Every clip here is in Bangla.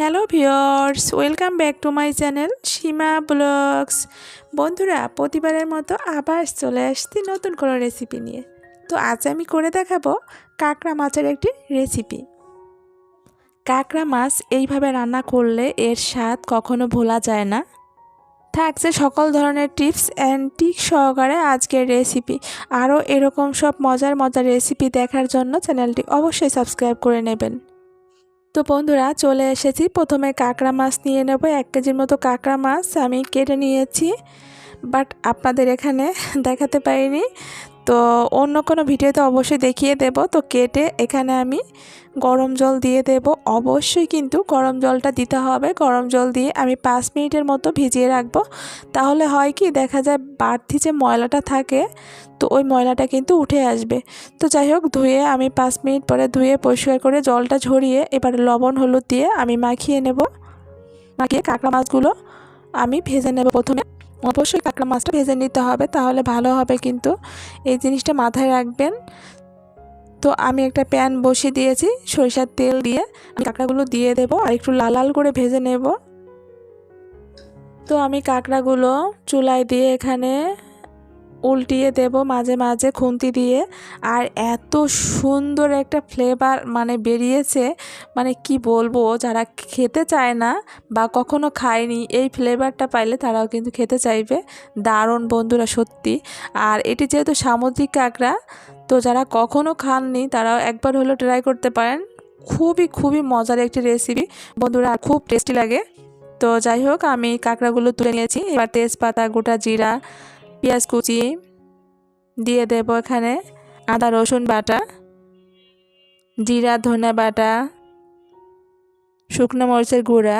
Hello viewers welcome back to my channel Seema vlogs বন্ধুরা, প্রতিবারের মতো আবার চলে আসছি নতুন কোনো রেসিপি নিয়ে। তো আজ আমি করে দেখাবো কাঁকড়া মাছের একটি রেসিপি কাঁকড়া মাছ এইভাবে রান্না করলে এর স্বাদ কখনো ভোলা যায় না। থাকছে সকল ধরনের টিপস অ্যান্ড টিক সহকারে আজকের রেসিপি আরও এরকম সব মজার মজার রেসিপি দেখার জন্য চ্যানেলটি অবশ্যই সাবস্ক্রাইব করে নেবেন। তো বন্ধুরা চলে এসেছি। প্রথমে কাঁকড়া মাছ নিয়ে নেব, এক কেজির মতো কাঁকড়া মাছ আমি কেটে নিয়েছি। বাট আপনাদের এখানে দেখাতে পারিনি তো অন্য কোনো ভিডিওতে অবশ্যই দেখিয়ে দেব। তো কেটে এখানে আমি গরম জল দিয়ে দেব। অবশ্যই কিন্তু গরম জলটা দিতে হবে। গরম জল দিয়ে আমি পাঁচ মিনিটের মতো ভিজিয়ে রাখব। তাহলে হয় কি, দেখা যায় বাড়তি যে ময়লাটা থাকে তো ওই ময়লাটা কিন্তু উঠে আসবে। তো যাই হোক, ধুয়ে আমি পাঁচ মিনিট পরে ধুয়ে পরিষ্কার করে জলটা ঝরিয়ে এবার লবণ, হলুদ দিয়ে আমি মাখিয়ে নেব। মাখিয়ে কাঁকড়া মাছগুলো আমি ভেজে নেব প্রথমে। অবশ্যই কাঁকড়া মাছটা ভেজে নিতে হবে, তাহলে ভালো হবে কিন্তু। এই জিনিসটা মাথায় রাখবেন। তো আমি একটা প্যান বসিয়ে দিয়েছি, সরিষার তেল দিয়ে আমি কাঁকড়াগুলো দিয়ে দেবো আর একটু লাল লাল করে ভেজে নেব। তো আমি কাঁকড়াগুলো চুলায় দিয়ে এখানে উল্টিয়ে দেব মাঝে মাঝে খুন্তি দিয়ে। আর এত সুন্দর একটা ফ্লেভার মানে বেরিয়েছে মানে কি বলব, যারা খেতে চায় না বা কখনো খায়নি, এই ফ্লেভারটা পাইলে তারাও কিন্তু খেতে চাইবে। দারুণ বন্ধুরা, সত্যি। আর এটি যেহেতু সামুদ্রিক কাঁকড়া, তো যারা কখনো খাননি, তারাও একবার হলেও ট্রাই করতে পারেন। খুবই খুবই মজার একটি রেসিপি বন্ধুরা খুব টেস্টি লাগে। তো যাই হোক, আমি কাঁকড়াগুলো তুলে নিয়েছি। এবার তেজপাতা, গোটা জিরা পেঁয়াজ কুচি দিয়ে দেব এখানে আদা, রসুন বাটা, জিরা ধনে বাটা, শুকনো মরিচের গুঁড়া,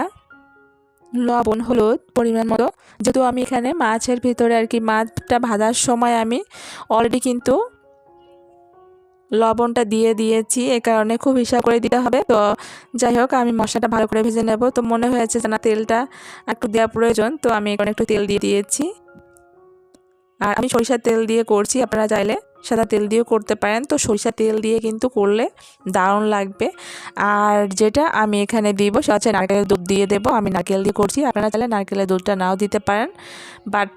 লবণ, হলুদ পরিমাণ মতো। যেহেতু আমি এখানে মাছের ভিতরে আর কি মাছটা ভাজার সময় আমি অলরেডি কিন্তু লবণটা দিয়ে দিয়েছি, এ কারণে খুব হিসাব করে দিতে হবে। তো যাই হোক, আমি মশলাটা ভালো করে ভেজে নেব। তো মনে হয়েছে যে না তেলটা একটু দেওয়া প্রয়োজন, তো আমি এখানে একটু তেল দিয়ে দিয়েছি। আর আমি সরিষার তেল দিয়ে করছি, আপনারা চাইলে সাদা তেল দিয়েও করতে পারেন। তো সরিষার তেল দিয়ে কিন্তু করলে দারুণ লাগবে। আর যেটা আমি এখানে দিব সেটা হচ্ছে নারকেলের দুধ দিয়ে দেবো। আমি নারকেল দিয়ে করছি, আপনারা চাইলে নারকেলের দুধটা নাও দিতে পারেন। বাট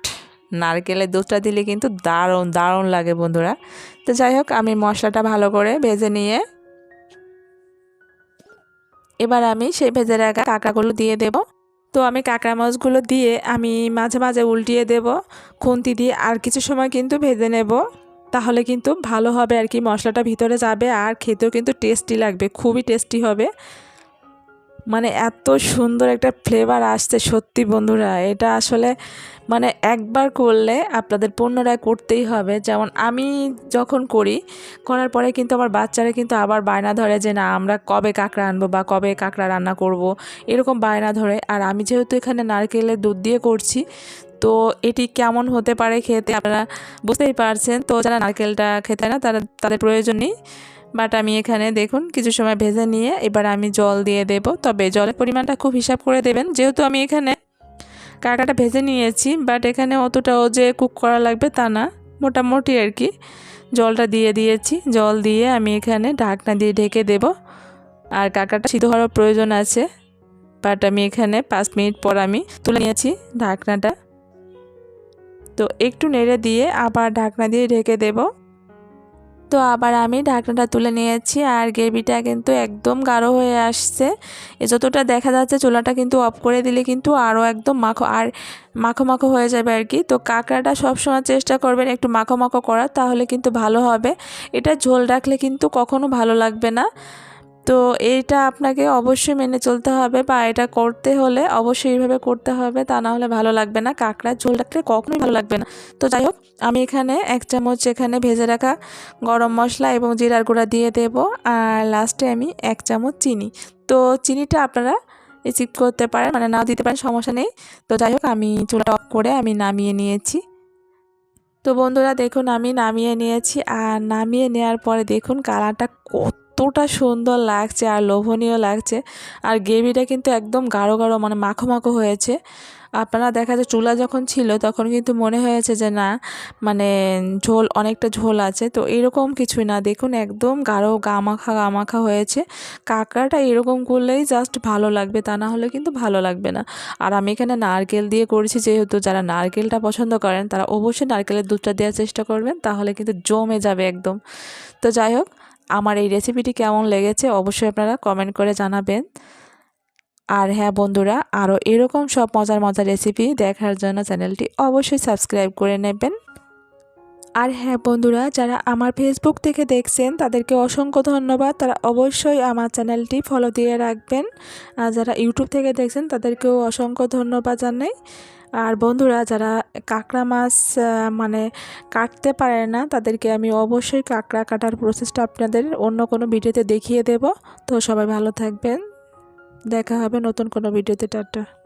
নারকেলের দুধটা দিলে কিন্তু দারুণ দারুণ লাগে বন্ধুরা। তো যাই হোক, আমি মশলাটা ভালো করে ভেজে নিয়ে এবার আমি সেই ভেজে রাখা কাঁকড়াগুলো দিয়ে দেব। তো আমি কাঁকড়া মাছগুলো দিয়ে আমি মাঝে মাঝে উল্টিয়ে দেব, খুন্তি দিয়ে আর কিছু সময় কিন্তু ভেজে নেব। তাহলে কিন্তু ভালো হবে আর কি, মশলাটা ভিতরে যাবে আর খেতেও কিন্তু টেস্টি লাগবে, খুবই টেস্টি হবে। মানে এত সুন্দর একটা ফ্লেভার আসছে সত্যি বন্ধুরা। এটা আসলে মানে একবার করলে আপনাদের পুনরায় করতেই হবে। যেমন আমি যখন করি, করার পরে কিন্তু আমার বাচ্চারা কিন্তু আবার বায়না ধরে যে না, আমরা কবে কাঁকড়া আনব বা কবে কাঁকড়া রান্না করব, এরকম বায়না ধরে। আর আমি যেহেতু এখানে নারকেলের দুধ দিয়ে করছি, তো এটি কেমন হতে পারে খেতে আপনারা বুঝতেই পারছেন। তো যারা নারকেলটা খেতে না, তারা, তাদের প্রয়োজন নেই। বাট আমি এখানে দেখুন কিছু সময় ভেজে নিয়ে এবার আমি জল দিয়ে দেব। তবে জলের পরিমাণটা খুব হিসাব করে দেবেন। যেহেতু আমি এখানে কাকাটা ভেজে নিয়েছি, বাট এখানে অতটাও যে কুক করা লাগবে তা না। মোটামুটি আর কি। জলটা দিয়ে দিয়েছি। জল দিয়ে আমি এখানে ঢাকনা দিয়ে ঢেকে দেব। আর কাকাটা সিদ্ধ হওয়ার প্রয়োজন আছে। বাট আমি এখানে পাঁচ মিনিট পর আমি তুলে নিয়েছি ঢাকনাটা। তো একটু নেড়ে দিয়ে আবার ঢাকনা দিয়ে ঢেকে দেবো। তো আবার আমি ঢাকনাটা তুলে নিয়েছি আর গ্রেভিটা কিন্তু একদম গাঢ় হয়ে আসছে। যতটা দেখা যাচ্ছে চুলাটা কিন্তু অফ করে দিলে কিন্তু আরও একদম মাখো, আর মাখো মাখো হয়ে যাবে আর কি। তো কাঁকড়াটা সবসময় চেষ্টা করবেন একটু মাখো মাখো করার, তাহলে কিন্তু ভালো হবে। এটা ঝোল রাখলে কিন্তু কখনো ভালো লাগবে না। তো এইটা আপনাকে অবশ্যই মেনে চলতে হবে বা এটা করতে হলে অবশ্যই এইভাবে করতে হবে, তা না হলে ভালো লাগবে না। কাঁকড়ার ঝোল রাখলে কখনোই ভালো লাগবে না। তো যাই হোক, আমি এখানে এক চামচ এখানে ভেজে রাখা গরম মশলা এবং জিরার গুঁড়া দিয়ে দেব আর লাস্টে আমি এক চামচ চিনি। তো চিনিটা আপনারা রিসিভ করতে পারেন মানে নাও দিতে পারেন, সমস্যা নেই। তো যাই হোক, আমি চুলাটা অফ করে আমি নামিয়ে নিয়েছি। তো বন্ধুরা, দেখুন আমি নামিয়ে নিয়েছি আর নামিয়ে নেওয়ার পরে দেখুন কালারটা কত এতটা সুন্দর লাগছে আর লোভনীয় লাগছে। আর গ্রেভিটা কিন্তু একদম গাঢ় গাঢ় মানে মাখো মাখো হয়েছে। আপনারা দেখা যায় চুলা যখন ছিল, তখন কিন্তু মনে হয়েছে যে না মানে ঝোল, অনেকটা ঝোল আছে। তো এরকম কিছুই না। দেখুন, একদম গাঢ় গামাখা গামাখা হয়েছে। কাঁকড়াটা এরকম করলেই জাস্ট ভালো লাগবে, তা না হলে কিন্তু ভালো লাগবে না। আর আমি এখানে নারকেল দিয়ে করেছি, যেহেতু যারা নারকেলটা পছন্দ করেন, তারা অবশ্যই নারকেলের দুধটা দেওয়ার চেষ্টা করবেন, তাহলে কিন্তু জমে যাবে একদম। তো যাই হোক আমার এই রেসিপিটি কেমন লেগেছে অবশ্যই আপনারা কমেন্ট করে জানাবেন। আর হ্যাঁ বন্ধুরা আরও এরকম সব মজার মজার রেসিপি দেখার জন্য চ্যানেলটি অবশ্যই সাবস্ক্রাইব করে নেবেন। আর হ্যাঁ বন্ধুরা, যারা আমার ফেসবুক থেকে দেখছেন, তাদেরকে অসংখ্য ধন্যবাদ। তারা অবশ্যই আমার চ্যানেলটি ফলো দিয়ে রাখবেন। আর যারা ইউটিউব থেকে দেখছেন, তাদেরকেও অসংখ্য ধন্যবাদ জানাই। আর বন্ধুরা, যারা কাঁকড়া মাছ মানে কাটতে পারে না, তাদেরকে আমি অবশ্যই কাঁকড়া কাটার প্রসেসটা আপনাদের অন্য কোনো ভিডিওতে দেখিয়ে দেব। তো সবাই ভালো থাকবেন। দেখা হবে নতুন কোনো ভিডিওতে। টাটা।